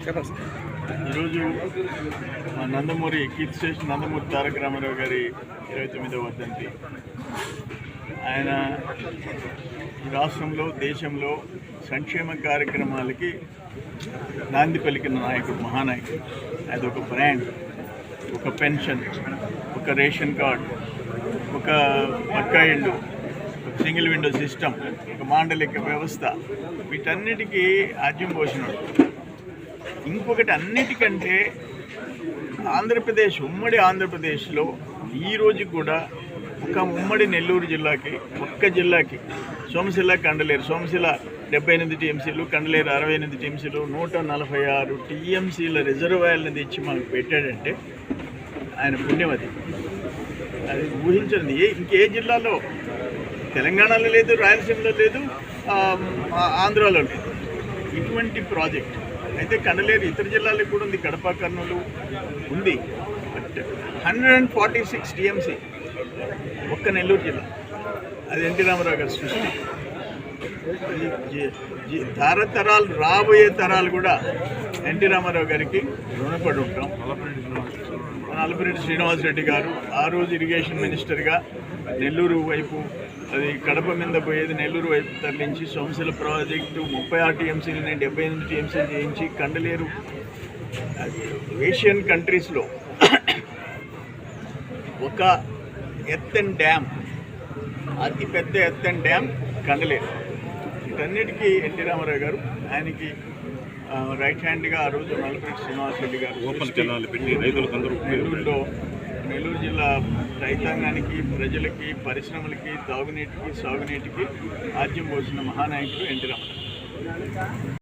ఈరోజు మా నందమూరి కీర్తి స్టేషన్ నందమూరి తారక రామారావు గారి ఇరవై తొమ్మిదవ వర్ధంతి ఆయన రాష్ట్రంలో దేశంలో సంక్షేమ కార్యక్రమాలకి నాంది పలికిన నాయకుడు మహానాయకుడు. అది ఒక బ్రాండ్ ఒక పెన్షన్ ఒక రేషన్ కార్డ్ ఒక పక్కా ఇండు ఒక సింగిల్ విండో సిస్టమ్ ఒక మాండలిక వ్యవస్థ. వీటన్నిటికీ ఆద్యం పోసినాడు. ఇంకొకటి అన్నిటికంటే ఆంధ్రప్రదేశ్ ఉమ్మడి ఆంధ్రప్రదేశ్లో ఈ రోజు కూడా ఒక ఉమ్మడి నెల్లూరు జిల్లాకి ఒక్క జిల్లాకి సోమశిల కండలేరు. సోమశిల డెబ్బై ఎనిమిది టీఎంసీలు కండలేరు అరవై ఎనిమిది టీఎంసీలు నూట నలభై ఆరు టీఎంసీల రిజర్వాయర్ని తెచ్చి మాకు పెట్టాడంటే ఆయన పుణ్యం అది ఊహించండి. ఏ ఇంకే జిల్లాలో? తెలంగాణలో లేదు రాయలసీమలో లేదు ఆంధ్రాలో లేదు. ఇటువంటి ప్రాజెక్ట్. అయితే కనలేరు. ఇతర జిల్లాలకు కూడా ఉంది. కడప కర్నూలు ఉంది. But hundred and forty six TMC ఒక్క నెల్లూరు జిల్లా. అది ఎన్టీ రామారావు గారి సృష్టి. జీ- తరతరాలు రాబోయే తరాలు కూడా ఎన్టీ రామారావు గారికి రుణపడి ఉంటాం శ్రీనివాస్ రెడ్డి గారు ఆ రోజు ఇరిగేషన్ మినిస్టర్గా నెల్లూరు వైపు అది కడప మీద పోయేది నెల్లూరు వైపు తరలించి సోమశిల ప్రాజెక్టు ముప్పై ఆరు టీఎంసీలని డెబ్బై ఎనిమిది టీఎంసీలు చేయించి కండలేరు. అది ఏషియన్ కంట్రీస్లో ఒక ఎత్తన్ డ్యామ్ అతి పెద్ద ఎత్తన్ డ్యామ్ కండలేరు. వీటన్నిటికీ ఎన్టీ రామారావు గారు ఆయనకి రైట్ హ్యాండ్గా ఆ రోజు నల్లపరెడ్డి శ్రీనివాసరెడ్డి గారు ఓపెన్ కెనాల్ పెట్టి రైతులకు అందరూ నెల్లూరులో నెల్లూరు జిల్లా రైతాంగానికి ప్రజలకి పరిశ్రమలకి తాగునీటికి సాగునీటికి ఆద్యం పోసిన మహానాయకుడు ఎన్టీ రామారావు.